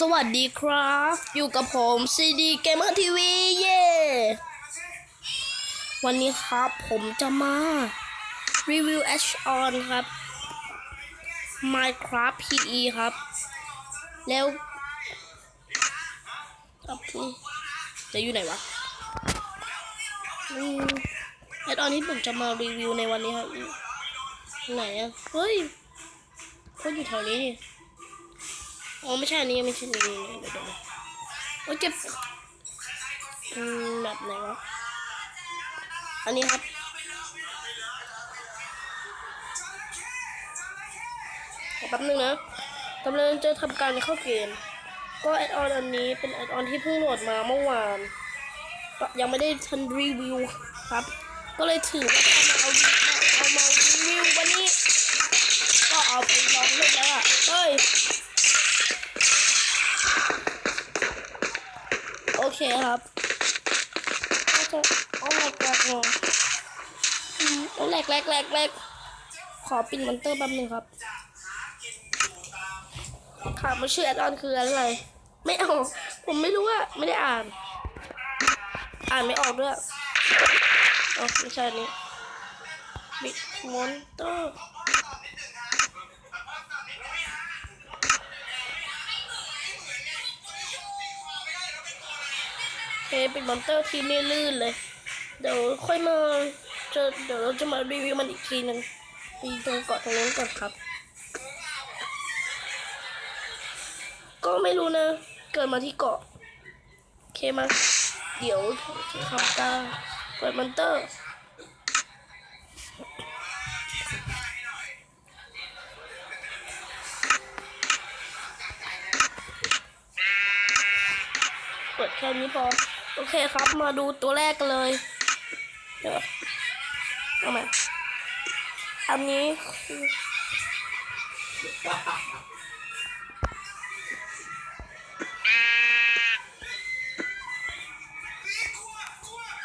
สวัสดีครับ อยู่กับผมซีดีเกมเมอร์ทีวีเย่วันนี้ครับผมจะมารีวิว H on ครับ Minecraft PE ครับ แล้วครับนี่จะอยู่ไหนวะ H on ที่ผมจะมารีวิวในวันนี้ครับ ไหนอะเฮ้ยก็อยู่แถวนี้นี่ อ๋อไม่ใช่อันนี้ไม่ใช่นี่เดี๋ยวเดี๋ยวเดี๋ยวโอ้เจ็บอืมแบบไหนวะอันนี้ครับแป๊บนึงนะกำลังจะทำการเข้าเกม ก็แอดออนอันนี้เป็นแอดออนที่เพิ่งโหลดมาเมื่อวานยังไม่ได้ทันรีวิวครับ ก็เลยถือว่าเอามาเอาเอามารีวิววันนี้ ก็เอาไปลองเล่นแล้วอะเฮ้ย โอ เคครับก็จะโอ้แหลกแหลกงงโอ้แหลกแหลกแหลกแหลกขอปิดมอนเตอร์แป๊บนึงครับค่ะมันชื่อแอดออนคืออะไร ไม่เอา ผมไม่รู้ว่าไม่ได้อ่าน อ่านไม่ออกด้วยอ๋อไม่ใช่อันนี้บิ เตอร์โอเคเป็นมอนเตอร์ที่ไม่ลื่นเลย เดี๋ยวค่อยมาจะเดี๋ยวเราจะมารีวิวมันอีกทีหนึ่งไปตรงเกาะตรงนู้นก่อนครับ ก็ไม่รู้นะ เกิดมาที่เกาะโอเคมา เดี๋ยวทำการเปิดมอนเตอร์เปิดแค่นี้พอ โอเคครับมาดูตัวแรกกันเลย เดี๋ยวเอามาอันนี้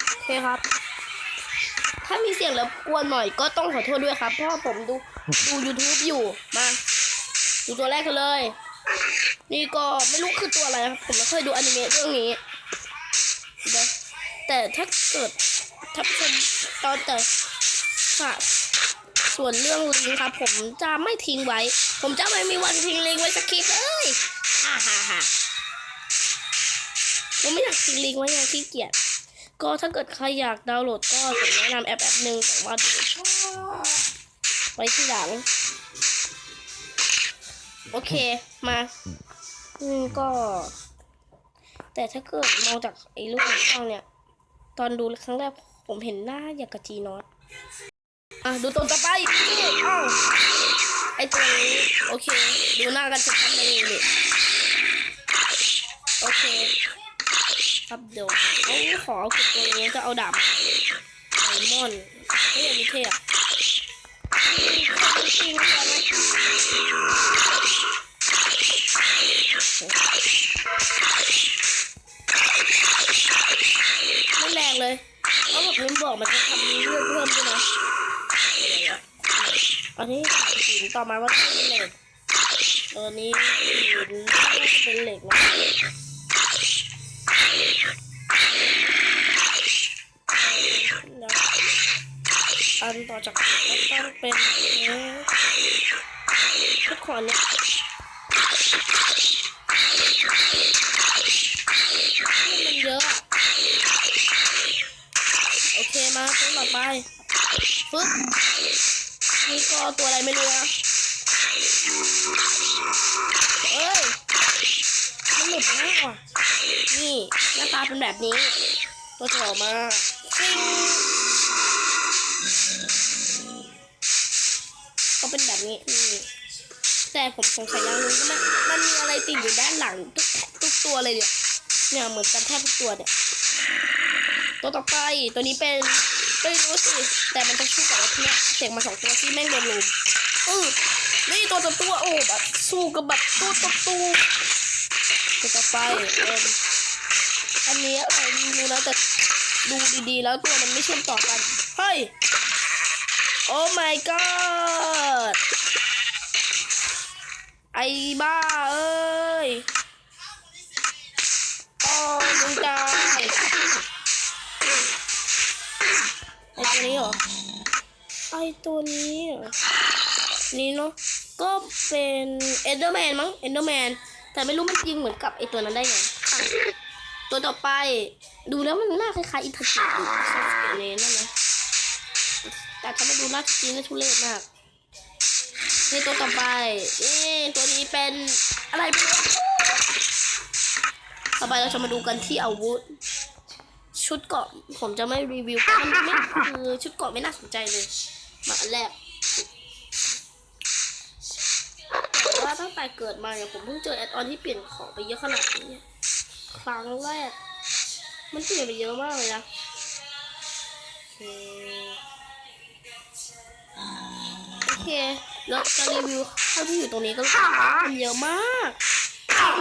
โอเคครับ ถ้ามีเสียงรบกวนหน่อยก็ต้องขอโทษด้วยครับ เพราะผมดูดู YouTube อยู่มา ดูตัวแรกกันเลย นี่ก็ไม่รู้คือตัวอะไรครับผมไม่เคยดูอนิเมะเรื่องนี้ นะแต่ถ้าเกิดถ้าผมตอนแต่ค่ะส่วนเรื่องลิงครับผมจะไม่ทิ้งไว้ ผมจะไม่มีวันทิ้งลิงไว้สักคลิปเลยฮ่าฮ่าฮ่าผมไม่อยากทิ้งลิงไว้ไงขี้เกียจก็ถ้าเกิดใครอยากดาวน์โหลดก็ผมแนะนำแอปแอปหนึ่งแต่ว่าดูชอบไว้ที่หลัง โอเคมาอืมก็ แต่ถ้าเกิดมองจากไอ้รูปในช่องเนี่ย ตอนดูครั้งแรกผมเห็นหน้าอย่างกับจีนอตอะดูตัวต่อไปอ้าวไอ้ตัวนี้โอเค ดูหน้ากันชัดๆเลยนี่โอเคครับเดี๋ยวเอาขอเอาตัวนี้จะเอาดาบไดมอนไม่อย่างนี้เท่อะจริงๆนะไม่ แรงเลยเขาบอกลืมบอกมันจะทำเลือดเพิ่มด้วยนะอันนี้หินต่อมาว่าเป็นเหล็กตัวนี้หินน่าจะเป็นเหล็กนะอันต่อจากนี้ก็ต้องเป็นทุกคนเนี่ยมันเยอะอะ โอเคมาตัวต่อ ไปฟึ๊บนี่ก็ตัวอะไรไม่รู้นะเอ้ย มันหลุดมากว่ะ นี่หน้าตาเป็นแบบนี้ ตัวจะออกมาฟิงก็เป็นแบบนี้ นี่ แต่ผมสงสัยอย่างนึงว่ามันมันมีอะไรติดอยู่ด้านหลังทุกทุกตัวเลยเนี่ย เนี่ยเหมือนกันแทบทุกตัวเนี่ย ตัวต่อไป ตัวนี้เป็น ไม่รู้สิ แต่มันจะสู้กับไอ้พวกเนี้ยเสียงมาสองตัวที่แม่งโดนลุมเออนี่ตัวต่อตัวโอ้แบบสู้กับแบบตัวต่อตัวตัวต่อไปเอออันนี้อะไรไม่รู้นะแต่ดูดีๆ แล้วตัวมันไม่เชื่อมต่อกัน เฮ้ย โอ้ my god ไอ้บ้าเอ้ยลุงตาย ตัวนี้เหรอ ไอตัวนี้เหรอ นี่เนาะ ก็เป็นเอนเดอร์แมนมั้งเอนเดอร์แมน แต่ไม่รู้มันยิงเหมือนกับไอตัวนั้นได้ไง ตัวต่อไป ดูแล้วมันน่าคล้ายๆอิทาจิอยู่ชอบสเนนั่นนะ แต่ถ้ามาดูหน้าจริงนี่ทุเรศมากนี่ตัวต่อไปนี่ตัวนี้เป็นอะไรไม่รู้ต่อไปเราจะมาดูกันที่อาวุธ ชุดเกราะผมจะไม่รีวิวเพราะมันไม่คือชุดเกราะไม่น่าสนใจเลยมาอันแรกแต่ว่าตั้งแต่เกิดมาเนี่ยผมเพิ่งเจอแอดออนที่เปลี่ยนของไปเยอะขนาดนี้เนี่ยครั้งแรก มันเปลี่ยนไปเยอะมากเลยนะโอเคโอเคแล้วจะรีวิวเท่าที่อยู่ตรงนี้ก็รู้สึกว่ามันเยอะมากยาก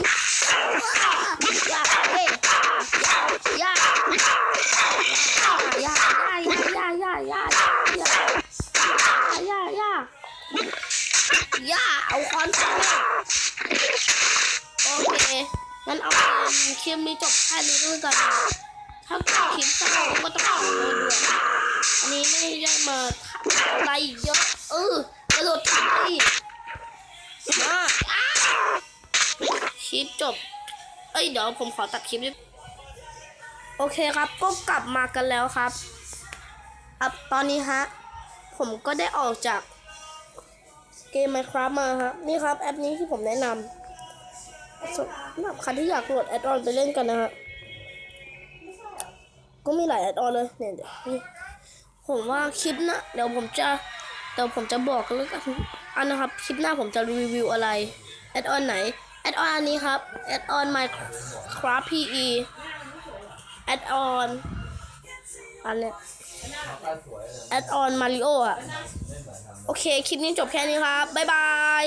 เอ้ยยากยาก ยากยากยากยากยากยากยากยากยากเอาคอนเสิร์ตโอเคงั้นเอาเป็นคลิปนี้จบแค่นี้ก็แล้วกันถ้าเกิดคลิปสั้นก็ต้องขอโทษด้วยอันนี้ไม่ได้มาอะไรเยอะเออกระโดดถ่ายมาอ้าคลิปจบ เอ้ยเดี๋ยวผมขอตัดคลิปนิด โอเคครับก็กลับมากันแล้วครับอับตอนนี้ฮะ ผมก็ได้ออกจากเกม Minecraft มาครับ นี่ครับ แอปนี้ที่ผมแนะนำสำหรับใครที่อยากโหลดแอดออนไปเล่นกันนะฮะ ก็มีหลายแอดออนเลย เนี่ยเดี๋ยวนี่ผมว่าคลิปหนะ เดี๋ยวผมจะเดี๋ยวผมจะบอกกันแล้วกันอันนะครับ คลิปหน้าผมจะรีวิวอะไร แอดออนไหน แอดออนอันนี้ครับ แอดออน Minecraft PE แอดออนอันเนี้ยแอดออนมาริโออะโอเค คลิปนี้จบแค่นี้ครับ บ๊ายบาย